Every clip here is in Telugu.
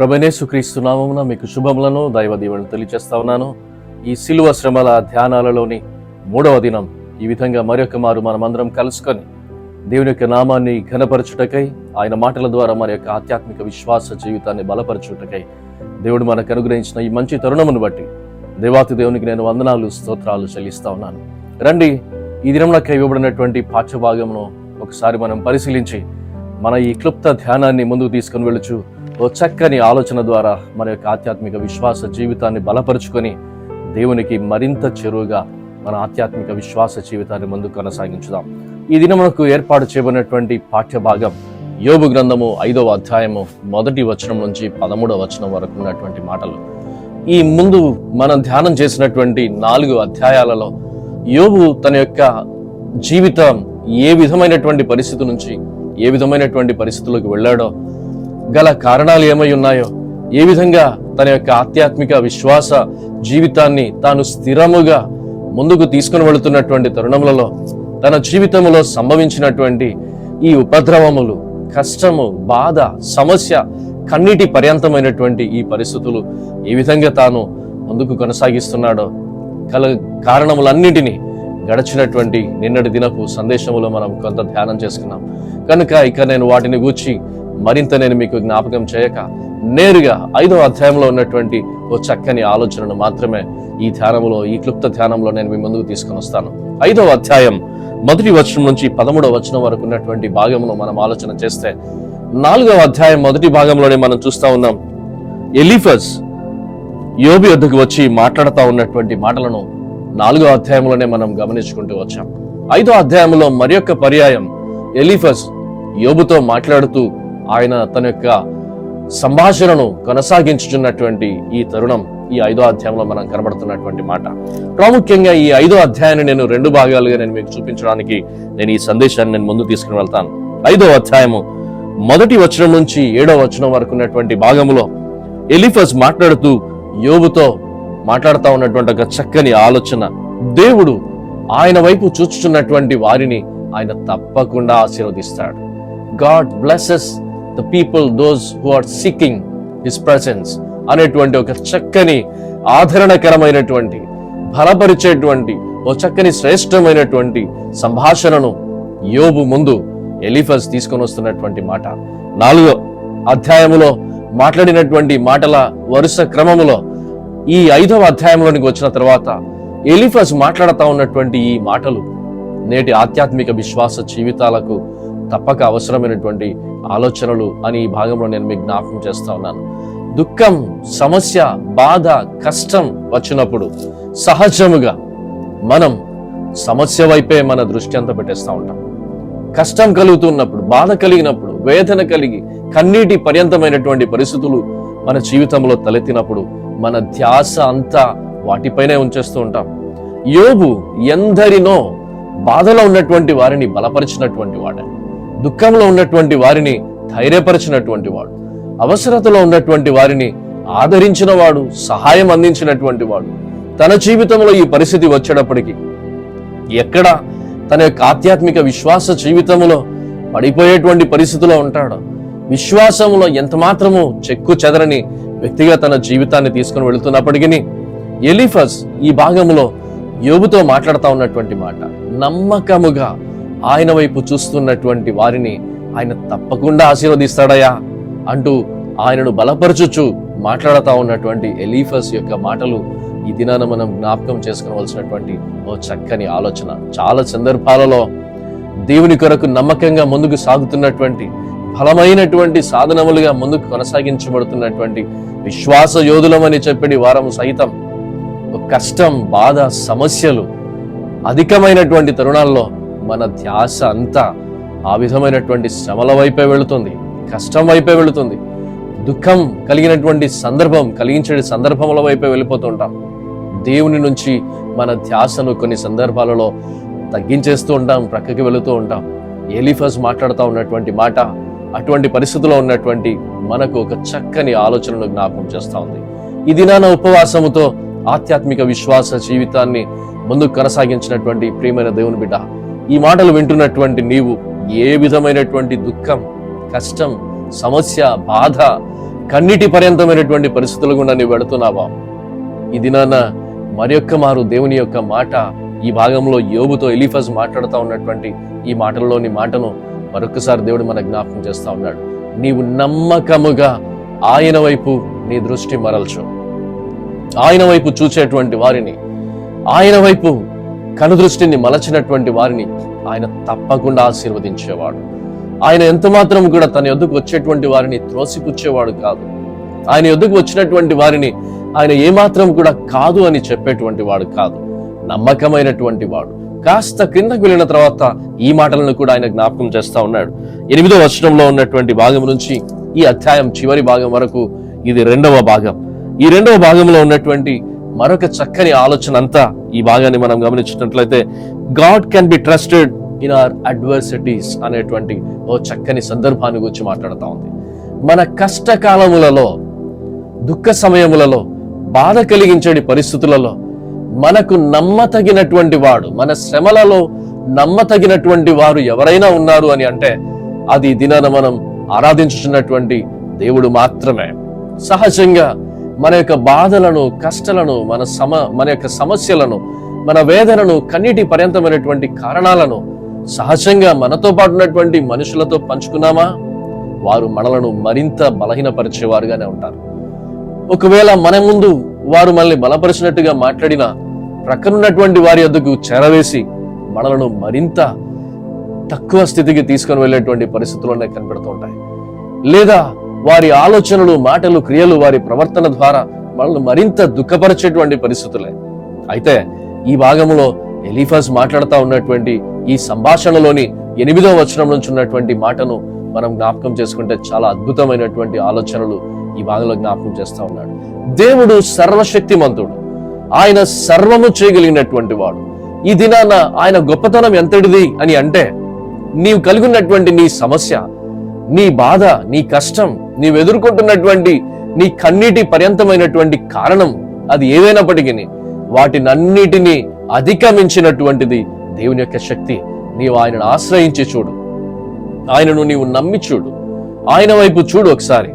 ప్రభనేసు క్రీస్తునామమున మీకు శుభములను దైవ దీవెనలు తెలియజేస్తా ఉన్నాను. ఈ సిలువ శ్రమల ధ్యానాలలోని మూడవ దినం ఈ విధంగా మరొక మారు మనమందరం కలుసుకొని దేవుని యొక్క నామాన్ని ఘనపరచుటకై ఆయన మాటల ద్వారా మరి యొక్క ఆధ్యాత్మిక విశ్వాస జీవితాన్ని బలపరచుటకై దేవుడు మనకు అనుగ్రహించిన ఈ మంచి తరుణమును బట్టి దేవాతి దేవునికి నేను వందనాలు స్తోత్రాలు చెల్లిస్తా ఉన్నాను. రండి ఈ దినమునకై ఇవ్వబడినటువంటి పాఠ్యభాగమును ఒకసారి మనం పరిశీలించి మన ఈ క్లుప్త ధ్యానాన్ని ముందుకు తీసుకుని వెళ్ళుచు ఓ చక్కని ఆలోచన ద్వారా మన యొక్క ఆధ్యాత్మిక విశ్వాస జీవితాన్ని బలపరుచుకొని దేవునికి మరింత చెరువుగా మన ఆధ్యాత్మిక విశ్వాస జీవితాన్ని ముందుకు కొనసాగించుదాం. ఈ దినమునకు ఏర్పాటు చేయబడినటువంటి పాఠ్యభాగం యోగు గ్రంథము ఐదవ అధ్యాయము మొదటి వచనం నుంచి పదమూడవ వచనం వరకు ఉన్నటువంటి మాటలు. ఈ ముందు మనం ధ్యానం చేసినటువంటి నాలుగు అధ్యాయాలలో యోగు తన యొక్క జీవితం ఏ విధమైనటువంటి పరిస్థితి నుంచి ఏ విధమైనటువంటి పరిస్థితులకు వెళ్ళాడో గల కారణాలు ఏమై ఉన్నాయో ఏ విధంగా తన యొక్క ఆధ్యాత్మిక విశ్వాస జీవితాన్ని తాను స్థిరముగా ముందుకు తీసుకుని వెళుతున్నటువంటి తరుణములలో తన జీవితంలో సంభవించినటువంటి ఈ ఉపద్రవములు కష్టము బాధ సమస్య కన్నీటి పర్యంతమైనటువంటి ఈ పరిస్థితులు ఏ విధంగా తాను ముందుకు కొనసాగిస్తున్నాడో కల కారణములన్నిటినీ గడిచినటువంటి నిన్నటి దినపు సందేశములో మనం కొంత ధ్యానం చేసుకున్నాం. కనుక ఇక నేను వాటిని గూర్చి మరింత నేను మీకు జ్ఞాపకం చేయక నేరుగా ఐదో అధ్యాయంలో ఉన్నటువంటి ఓ చక్కని ఆలోచనను మాత్రమే ఈ ధ్యానంలో ఈ క్లుప్త ధ్యానంలో నేను మీ ముందుకు తీసుకొని వస్తాను. ఐదవ అధ్యాయం మొదటి వచనం నుంచి పదమూడవ వచనం వరకు ఉన్నటువంటి భాగంలో మనం ఆలోచన చేస్తే నాలుగవ అధ్యాయం మొదటి భాగంలోనే మనం చూస్తా ఉన్నాం. ఎలిఫస్ యోబి వద్దకు వచ్చి మాట్లాడుతూ ఉన్నటువంటి మాటలను నాలుగో అధ్యాయంలోనే మనం గమనించుకుంటూ వచ్చాం. ఐదో అధ్యాయంలో మరి యొక్క పర్యాయం ఎలిఫస్ యోబుతో మాట్లాడుతూ ఆయన తన యొక్క సంభాషణను కొనసాగించుచున్నటువంటి ఈ తరుణం ఈ ఐదో అధ్యాయంలో మనం కనబడుతున్నటువంటి మాట. ప్రాముఖ్యంగా ఈ ఐదో అధ్యాయాన్ని నేను రెండు భాగాలుగా నేను మీకు చూపించడానికి నేను ఈ సందేశాన్ని నేను ముందు తీసుకుని వెళ్తాను. ఐదో అధ్యాయము మొదటి వచనం నుంచి ఏడో వచనం వరకు ఉన్నటువంటి భాగంలో ఎలిఫస్ మాట్లాడుతూ యోబుతో మాట్లాడుతూ ఉన్నటువంటి ఒక చక్కని ఆలోచన. దేవుడు ఆయన వైపు చూచుచున్నటువంటి వారిని ఆయన తప్పకుండా ఆశీర్వదిస్తాడు. God blesses the people those who are seeking his presence అనేటువంటి ఒక చక్కని ఆదరణకరమైనటువంటి బలపరిచేటువంటి ఓ చక్కని శ్రేష్టమైనటువంటి సంభాషణను యోబు ముందు ఎలిఫస్ తీసుకొని వస్తున్నటువంటి మాట. నాలుగో అధ్యాయములో మాట్లాడినటువంటి మాటల వరుస క్రమములో ఈ ఐదవ అధ్యాయంలోనికి వచ్చిన తర్వాత ఎలిఫస్ మాట్లాడుతూ ఉన్నటువంటి ఈ మాటలు నేటి ఆధ్యాత్మిక విశ్వాస జీవితాలకు తప్పక అవసరమైనటువంటి ఆలోచనలు అని ఈ భాగంలో నేను మీకు జ్ఞాపకం చేస్తా ఉన్నాను. దుఃఖం సమస్య బాధ కష్టం వచ్చినప్పుడు సహజముగా మనం సమస్య వైపే మన దృష్టి అంతా పెట్టేస్తూ ఉంటాం. కష్టం కలుగుతున్నప్పుడు బాధ కలిగినప్పుడు వేదన కలిగి కన్నీటి పర్యంతమైనటువంటి పరిస్థితులు మన జీవితంలో తలెత్తినప్పుడు మన ధ్యాస అంతా వాటిపైనే ఉంచేస్తూ ఉంటాం. యోబు ఎందరినో బాధలో ఉన్నటువంటి వారిని బలపరిచినటువంటి వాడని దుఃఖంలో ఉన్నటువంటి వారిని ధైర్యపరిచినటువంటి వాడు. అవసరతలో ఉన్నటువంటి వారిని ఆదరించిన వాడు సహాయం అందించినటువంటి వాడు. తన జీవితంలో ఈ పరిస్థితి వచ్చేటప్పటికి ఎక్కడ తన యొక్క ఆధ్యాత్మిక విశ్వాస జీవితంలో పడిపోయేటువంటి పరిస్థితిలో ఉంటాడో విశ్వాసంలో ఎంత మాత్రము చెక్కు చెదరని వ్యక్తిగా తన జీవితాన్ని తీసుకుని వెళుతున్నప్పటికీ ఎలిఫస్ ఈ భాగంలో యోబుతో మాట్లాడుతూ ఉన్నటువంటి మాట. నమ్మకముగా ఆయన వైపు చూస్తున్నటువంటి వారిని ఆయన తప్పకుండా ఆశీర్వదిస్తాడయా అంటూ ఆయనను బలపరచుచు మాట్లాడుతూ ఉన్నటువంటి ఎలీఫస్ యొక్క మాటలు ఈ దినాన మనం జ్ఞాపకం చేసుకోవాల్సినటువంటి ఓ చక్కని ఆలోచన. చాలా సందర్భాలలో దేవుని కొరకు నమ్మకంగా ముందుకు సాగుతున్నటువంటి ఫలమైనటువంటి సాధనములుగా ముందుకు కొనసాగించబడుతున్నటువంటి విశ్వాస యోధులమని చెప్పడి వారం సైతం. ఒక కష్టం బాధ సమస్యలు అధికమైనటువంటి తరుణాల్లో మన ధ్యాస అంతా ఆ విధమైనటువంటి శ్రమల వైపే వెళుతుంది కష్టం వైపే వెళుతుంది దుఃఖం కలిగినటువంటి సందర్భం కలిగించే సందర్భముల వైపే వెళ్ళిపోతుంటాం. దేవుని నుంచి మన ధ్యాసను కొన్ని సందర్భాలలో తగ్గించేస్తూ ఉంటాం ప్రక్కకి వెళుతూ ఉంటాం. ఎలిఫస్ మాట్లాడుతూ ఉన్నటువంటి మాట అటువంటి పరిస్థితిలో ఉన్నటువంటి మనకు ఒక చక్కని ఆలోచనను జ్ఞాపకం చేస్తూ ఉంది. ఈ దినాన ఉపవాసముతో ఆధ్యాత్మిక విశ్వాస జీవితాన్ని ముందుకు కొనసాగించినటువంటి ప్రియమైన దేవుని బిడ్డ ఈ మాటలు వింటున్నటువంటి నీవు ఏ విధమైనటువంటి దుఃఖం కష్టం సమస్య బాధ కన్నిటి పర్యంతమైనటువంటి పరిస్థితులు గుండా నీవు వెళుతున్నావా? ఈ దినాన మరొక్క మారు దేవుని యొక్క మాట ఈ భాగంలో యోగుతో ఎలిఫస్ మాట్లాడుతూ ఉన్నటువంటి ఈ మాటల్లోని మాటను మరొకసారి దేవుడు మన జ్ఞాపకం చేస్తూ ఉన్నాడు. నీవు నమ్మకముగా ఆయన వైపు నీ దృష్టి మరల్చు. ఆయన వైపు చూసేటువంటి వారిని ఆయన వైపు కనుదృష్టిని మలచినటువంటి వారిని ఆయన తప్పకుండా ఆశీర్వదించేవాడు. ఆయన ఎంత మాత్రం కూడా తన యొద్దకు వచ్చేటువంటి వారిని త్రోసిపుచ్చేవాడు కాదు. ఆయన యొద్దకు వచ్చినటువంటి వారిని ఆయన ఏమాత్రం కూడా కాదు అని చెప్పేటువంటి వాడు కాదు. నమ్మకమైనటువంటి వాడు. కాస్త క్రిందకు వెళ్ళిన తర్వాత ఈ మాటలను కూడా ఆయన జ్ఞాపకం చేస్తా ఉన్నాడు. ఎనిమిదో వచనంలో ఉన్నటువంటి భాగం నుంచి ఈ అధ్యాయం చివరి భాగం వరకు ఇది రెండవ భాగం. ఈ రెండవ భాగంలో ఉన్నటువంటి మరొక చక్కని ఆలోచన అంతా ఈ భాగాన్ని మనం గమనించినట్లయితే God can be trusted in our adversities అనేటువంటి ఓ చక్కని సందర్భాన్ని గురించి మాట్లాడుతూ ఉంది. మన కష్టకాలములలో దుఃఖ సమయములలో బాధ కలిగించే పరిస్థితులలో మనకు నమ్మతగినటువంటి వాడు మన శ్రమలలో నమ్మతగినటువంటి వారు ఎవరైనా ఉన్నారు అని అంటే అది దినాన మనం ఆరాధించుతున్నటువంటి దేవుడు మాత్రమే. సహజంగా మన యొక్క బాధలను కష్టాలను మన సమ మన యొక్క సమస్యలను మన వేదనను కన్నీటి పర్యంతమైనటువంటి కారణాలను సహజంగా మనతో పాటు ఉన్నటువంటి మనుషులతో పంచుకున్నామా? వారు మనలను మరింత బలహీనపరిచేవారుగానే ఉంటారు. ఒకవేళ మన ముందు వారు మనల్ని బలపరిచినట్టుగా మాట్లాడిన ప్రక్కనున్నటువంటి వారి వద్దకు చేరవేసి మనలను మరింత తక్కువ స్థితికి తీసుకొని వెళ్ళేటువంటి పరిస్థితుల్లోనే కనబడుతూ ఉంటాయి. లేదా వారి ఆలోచనలు మాటలు క్రియలు వారి ప్రవర్తన ద్వారా మనల్ని మరింత దుఃఖపరిచేటువంటి పరిస్థితులే. అయితే ఈ భాగంలో ఎలీఫాస్ మాట్లాడుతూ ఉన్నటువంటి ఈ సంభాషణలోని ఎనిమిదో వచనం నుంచి ఉన్నటువంటి మాటను మనం జ్ఞాపకం చేసుకుంటే చాలా అద్భుతమైనటువంటి ఆలోచనలు ఈ భాగంలో జ్ఞాపకం చేస్తా ఉన్నాడు. దేవుడు సర్వశక్తిమంతుడు. ఆయన సర్వము చేయగలిగినటువంటి వాడు. ఈ దినాన ఆయన గొప్పతనం ఎంతటిది అని అంటే నీవు కలిగి ఉన్నటువంటి నీ సమస్య నీ బాధ నీ కష్టం నీవు ఎదుర్కొంటున్నటువంటి నీ కన్నీటి పర్యంతమైనటువంటి కారణం అది ఏదైనప్పటికీ వాటినన్నిటినీ అధిగమించినటువంటిది దేవుని యొక్క శక్తి. నీవు ఆయనను ఆశ్రయించి చూడు. ఆయనను నీవు నమ్మి చూడు. ఆయన వైపు చూడు ఒకసారి.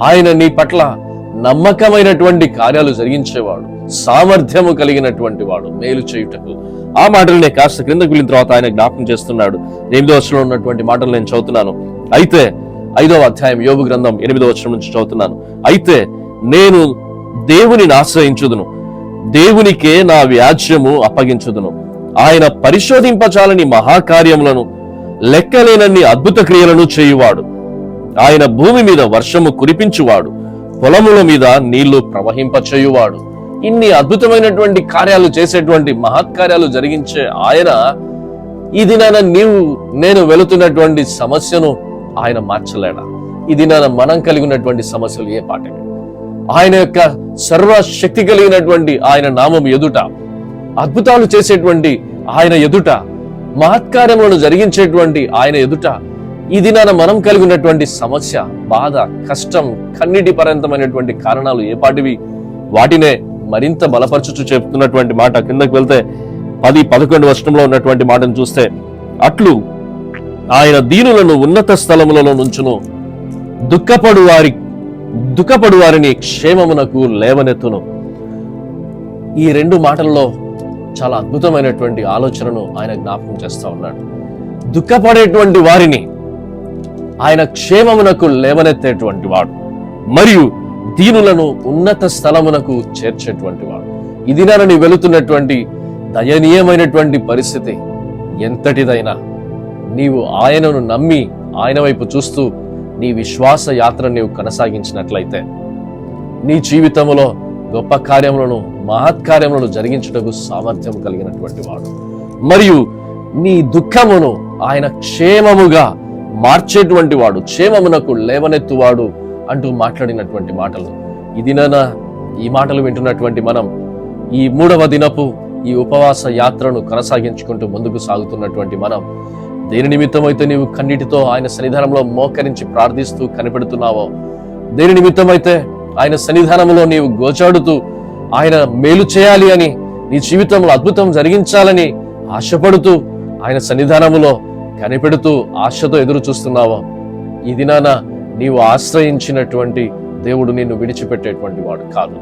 ఆయన నీ పట్ల నమ్మకమైనటువంటి కార్యాలు జరిగించేవాడు. సామర్థ్యము కలిగినటువంటి వాడు మేలు చేయుటకు. ఆ మాటలనే కాస్త క్రిందకు వెళ్ళిన తర్వాత ఆయన జ్ఞాపకం చేస్తున్నాడు. ఎనిమిదో వర్షంలో ఉన్నటువంటి మాటలు నేను చదువుతున్నాను. అయితే ఐదవ అధ్యాయం యోగు గ్రంథం ఎనిమిదవ వచనం నుంచి చదువుతున్నాను. అయితే నేను దేవునిని ఆశ్రయించుదును. దేవునికే నా వ్యాజ్యము అప్పగించుదును. ఆయన పరిశోధింపచాలని మహాకార్యములను లెక్కలేనన్ని అద్భుత క్రియలను చేయువాడు. ఆయన భూమి మీద వర్షము కురిపించువాడు. పొలముల మీద నీళ్ళు ప్రవహింపచేయువాడు. ఇన్ని అద్భుతమైనటువంటి కార్యాలు చేసేటువంటి మహత్కార్యాలు జరిగించే ఆయన ఈ దినాన నీవు నేను వెళుతున్నటువంటి సమస్యను ఆయన మార్చలేడా? ఇది నా మనం కలిగి ఉన్నటువంటి సమస్యలు ఏ పాట ఆయన యొక్క సర్వశక్తి కలిగినటువంటి ఆయన నామం ఎదుట అద్భుతాలు చేసేటువంటి ఆయన ఎదుట మహత్కార్యములను జరిగించేటువంటి ఆయన ఎదుట ఇది దినాన మనం కలిగి ఉన్నటువంటి సమస్య బాధ కష్టం కన్నిటి పర్యంతమైనటువంటి కారణాలు ఏ పాటివి? వాటినే మరింత బలపరచుచు చెప్తున్నటువంటి మాట కిందకు వెళ్తే పది పదకొండు వర్షంలో ఉన్నటువంటి మాటను చూస్తే అట్లు ఆయన దీనులను ఉన్నత స్థలములలో నుంచును. దుఃఖపడు వారి దుఃఖపడు వారిని క్షేమమునకు లేవనెత్తును. ఈ రెండు మాటల్లో చాలా అద్భుతమైనటువంటి ఆలోచనను ఆయన జ్ఞాపకం చేస్తా ఉన్నాడు. దుఃఖపడేటువంటి వారిని ఆయన క్షేమమునకు లేవనెత్తేటువంటి వాడు. మరియు దీనులను ఉన్నత స్థలమునకు చేర్చేటువంటి వాడు. ఇది నీ వెళుతున్నటువంటి దయనీయమైనటువంటి పరిస్థితి ఎంతటిదైనా నీవు ఆయనను నమ్మి ఆయన వైపు చూస్తూ నీ విశ్వాస యాత్ర నీవు కొనసాగించినట్లయితే నీ జీవితంలో గొప్ప కార్యములను మహత్కార్యములను జరిగించుటకు సామర్థ్యం కలిగినటువంటి వాడు. మరియు నీ దుఃఖమును ఆయన క్షేమముగా మార్చేటువంటి వాడు క్షేమమునకు లేవనెత్తువాడు అంటూ మాట్లాడినటువంటి మాటలు. ఇదినా ఈ మాటలు వింటున్నటువంటి మనం ఈ మూడవ దినపు ఈ ఉపవాస యాత్రను కొనసాగించుకుంటూ ముందుకు సాగుతున్నటువంటి మనం దేని నిమిత్తమైతే నీవు కన్నీటితో ఆయన సన్నిధానంలో మోకరించి ప్రార్థిస్తూ కనిపెడుతున్నావో దేని నిమిత్తమైతే ఆయన సన్నిధానంలో నీవు గోచాడుతూ ఆయన మేలు చేయాలి అని నీ జీవితంలో అద్భుతం జరిగించాలని ఆశపడుతూ ఆయన సన్నిధానములో కనిపెడుతూ ఆశతో ఎదురు చూస్తున్నావో ఈ దినాన నీవు ఆశ్రయించినటువంటి దేవుడు నిన్ను విడిచిపెట్టేటువంటి వాడు కాదు.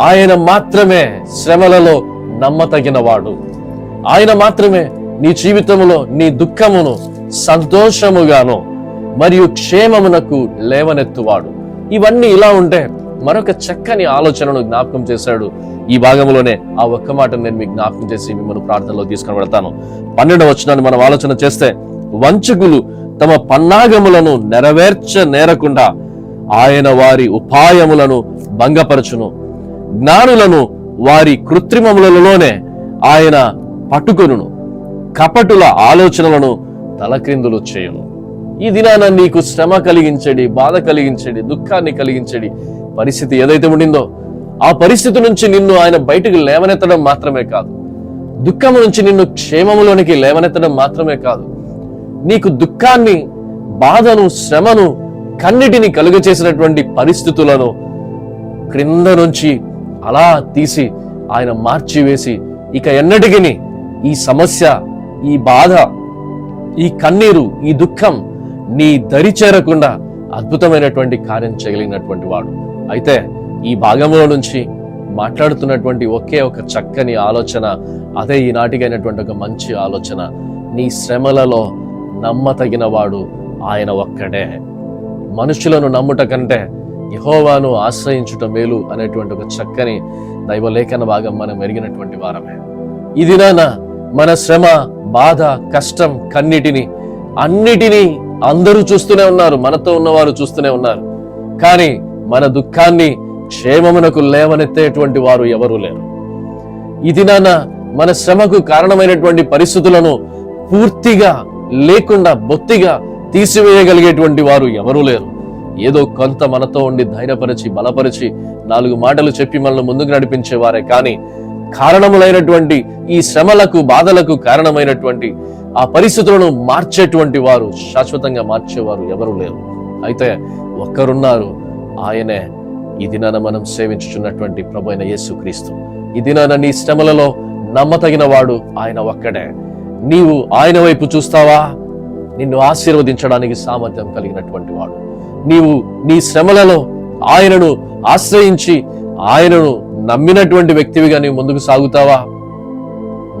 ఆయన మాత్రమే శ్రమలలో నమ్మతగిన వాడు ఆయన మాత్రమే నీ జీవితంలో నీ దుఃఖమును సంతోషముగాను మరియు క్షేమమునకు లేవనెత్తువాడు. ఇవన్నీ ఇలా ఉంటే మరొక చక్కని ఆలోచనను జ్ఞాపకం చేశాడు. ఈ భాగంలోనే ఆ ఒక్క మాట నేను మీకు జ్ఞాపకం చేసి మిమ్మల్ని ప్రార్థనలో తీసుకుని వెళ్తాను. పన్నెండవ వచనాన్ని మనం ఆలోచన చేస్తే వంచకులు తమ పన్నాగములను నెరవేర్చ నేరకుండా ఆయన వారి ఉపాయములను భంగపరచును. జ్ఞానులను వారి కృత్రిమములలోనే ఆయన పట్టుకొను కపటుల ఆలోచనలను తలక్రిందులు చేయును. ఈ దినాన నీకు శ్రమ కలిగించడి బాధ కలిగించడి దుఃఖాన్ని కలిగించడి పరిస్థితి ఏదైతే ఉండిందో ఆ పరిస్థితి నుంచి నిన్ను ఆయన బయటకు లేవనెత్తడం మాత్రమే కాదు. దుఃఖం నుంచి నిన్ను క్షేమములోనికి లేవనెత్తడం మాత్రమే కాదు. నీకు దుఃఖాన్ని బాధను శ్రమను కన్నిటిని కలుగచేసినటువంటి పరిస్థితులను క్రింద నుంచి అలా తీసి ఆయన మార్చివేసి ఇక ఎన్నటికి ఈ సమస్య ఈ బాధ ఈ కన్నీరు ఈ దుఃఖం నీ దరి చేరకుండా అద్భుతమైనటువంటి కార్యం చేయగలిగినటువంటి వాడు. అయితే ఈ భాగంలో నుంచి మాట్లాడుతున్నటువంటి ఒకే ఒక చక్కని ఆలోచన అదే ఈనాటికైనటువంటి ఒక మంచి ఆలోచన. నీ శ్రమలలో నమ్మతగిన వాడు ఆయన ఒక్కడే. మనుషులను నమ్ముట కంటే యహోవాను ఆశ్రయించుట మేలు అనేటువంటి ఒక చక్కని దైవలేఖన భాగం మనం ఎరిగినటువంటి వారమే. ఈ దినాన మన శ్రమ బాధ కష్టం కన్నిటిని అన్నిటినీ అందరూ చూస్తూనే ఉన్నారు మనతో ఉన్నవారు చూస్తూనే ఉన్నారు. కానీ మన దుఃఖాన్ని క్షేమమునకు లేవనెత్తేటువంటి వారు ఎవరూ లేరు. ఇది నాన్న మన శ్రమకు కారణమైనటువంటి పరిస్థితులను పూర్తిగా లేకుండా బొత్తిగా తీసివేయగలిగేటువంటి వారు ఎవరూ లేరు. ఏదో కొంత మనతో ఉండి ధైర్యపరిచి బలపరిచి నాలుగు మాటలు చెప్పి మనల్ని ముందుకు నడిపించేవారే. కానీ కారణములైనటువంటి ఈ శ్రమలకు బాధలకు కారణమైనటువంటి ఆ పరిస్థితులను మార్చేటువంటి వారు శాశ్వతంగా మార్చేవారు ఎవరు లేరు. అయితే ఒక్కరున్నారు. ఆయనే ఈ దినాన మనం సేవించుచున్నటువంటి ప్రభు అయిన యేసుక్రీస్తు. ఈ దినాన నీ శ్రమలలో నమ్మతగిన వాడు ఆయన ఒక్కడే. నీవు ఆయన వైపు చూస్తావా? నిన్ను ఆశీర్వదించడానికి సామర్థ్యం కలిగినటువంటి వాడు. నీవు నీ శ్రమలలో ఆయనను ఆశ్రయించి ఆయనను నమ్మినటువంటి వ్యక్తివిగా నీవు ముందుకు సాగుతావా?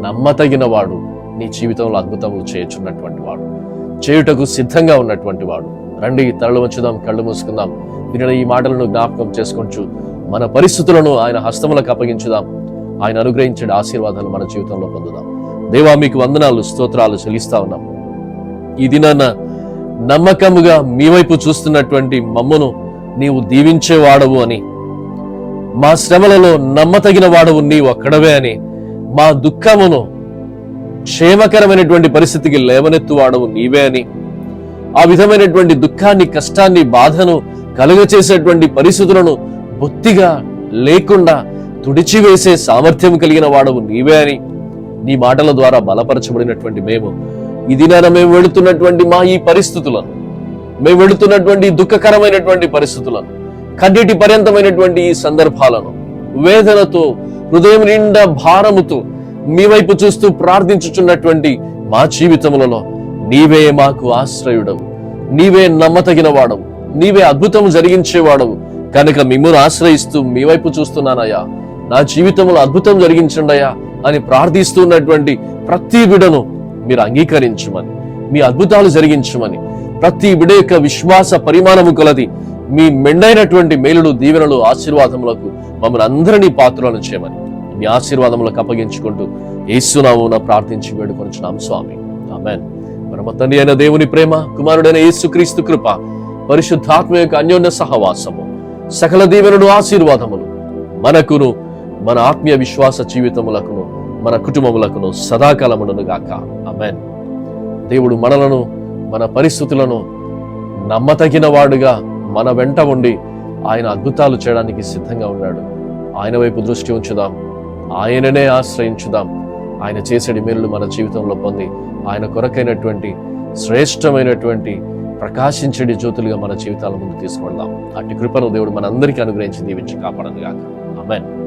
నమ్మతగిన వాడు నీ జీవితంలో అద్భుతములు చేయుచున్నటువంటి వాడు. చేయుటకు సిద్ధంగా ఉన్నటువంటి వాడు. రండి తరలు వచ్చుదాం కళ్ళు మూసుకుందాం. వినిన ఈ మాటలను జ్ఞాపకం చేసుకొంచు. మన పరిస్థితులను ఆయన హస్తములకు అప్పగించుదాం. ఆయన అనుగ్రహించిన ఆశీర్వాదాలు మన జీవితంలో పొందుదాం. దేవా మీకు వందనాలు స్తోత్రాలు చెల్లిస్తా ఉన్నాం. ఈ దినాన నమ్మకముగా మీ వైపు చూస్తున్నటువంటి మమ్మను నీవు దీవించేవాడవు అని మా శ్రమలలో నమ్మతగిన వాడవు నీవు ఒక్కడవే అని. మా దుఃఖమును క్షేమకరమైనటువంటి పరిస్థితికి లేవనెత్తు వాడవు నీవే అని. ఆ విధమైనటువంటి దుఃఖాన్ని కష్టాన్ని బాధను కలుగచేసేటువంటి పరిస్థితులను బొత్తిగా లేకుండా తుడిచివేసే సామర్థ్యం కలిగిన వాడవు నీవే అని. నీ మాటల ద్వారా బలపరచబడినటువంటి మేము. ఈ దినాన మేము వెళుతున్నటువంటి మా ఈ పరిస్థితులను మేము వెళుతున్నటువంటి దుఃఖకరమైనటువంటి పరిస్థితులను కన్నిటి పర్యంతమైనటువంటి ఈ సందర్భాలను వేదనతో హృదయం నిండా భారముతో మీ వైపు చూస్తూ ప్రార్థించుచున్నటువంటి మా జీవితములలో నీవే మాకు ఆశ్రయుడవు. నీవే నమ్మతగిన వాడవు నీవే అద్భుతము జరిగించేవాడవు. కనుక మిమ్మల్ని ఆశ్రయిస్తూ మీ వైపు చూస్తున్నానయ్యా. నా జీవితంలో అద్భుతం జరిగించండియా అని ప్రార్థిస్తున్నటువంటి ప్రతి బిడను మీరు అంగీకరించమని మీ అద్భుతాలు జరిగించమని ప్రతి బిడ యొక్క విశ్వాస పరిమాణము కొలది మీ మెండైనటువంటి మేలుడు దీవెనలు ఆశీర్వాదములకు మమ్మల్ని అందరినీ పాత్రలను చేయమని మీ ఆశీర్వాదములకు అప్పగించుకుంటూ ఏసునామున ప్రార్థించి వేడుకొనిచున్నాం స్వామి. ఆమెన్. పరమ తండ్రి అయిన దేవుని ప్రేమ కుమారుడైన యేసుక్రీస్తు కృప పరిశుద్ధాత్మ యొక్క అన్యోన్య సహవాసము సకల దీవెనలు ఆశీర్వాదములు మనకును మన ఆత్మీయ విశ్వాస జీవితములకును మన కుటుంబములకును సదాకాలములను గాక. ఆమెన్. దేవుడు మనలను మన పరిస్థితులను నమ్మతగిన వాడుగా మన వెంట ఉండి ఆయన అద్భుతాలు చేయడానికి సిద్ధంగా ఉన్నాడు. ఆయన వైపు దృష్టి ఉంచుదాం. ఆయననే ఆశ్రయించుదాం. ఆయన చేసేటి మేలులు మన జీవితంలో పొంది ఆయన కొరకైనటువంటి శ్రేష్టమైనటువంటి ప్రకాశించడి జ్యోతులుగా మన జీవితాల ముందు తీసుకెళ్దాం అట్టి కృపను దేవుడు మనందరికీ అనుగ్రహించి దీవించి కాపాడను గాక ఆమెన్.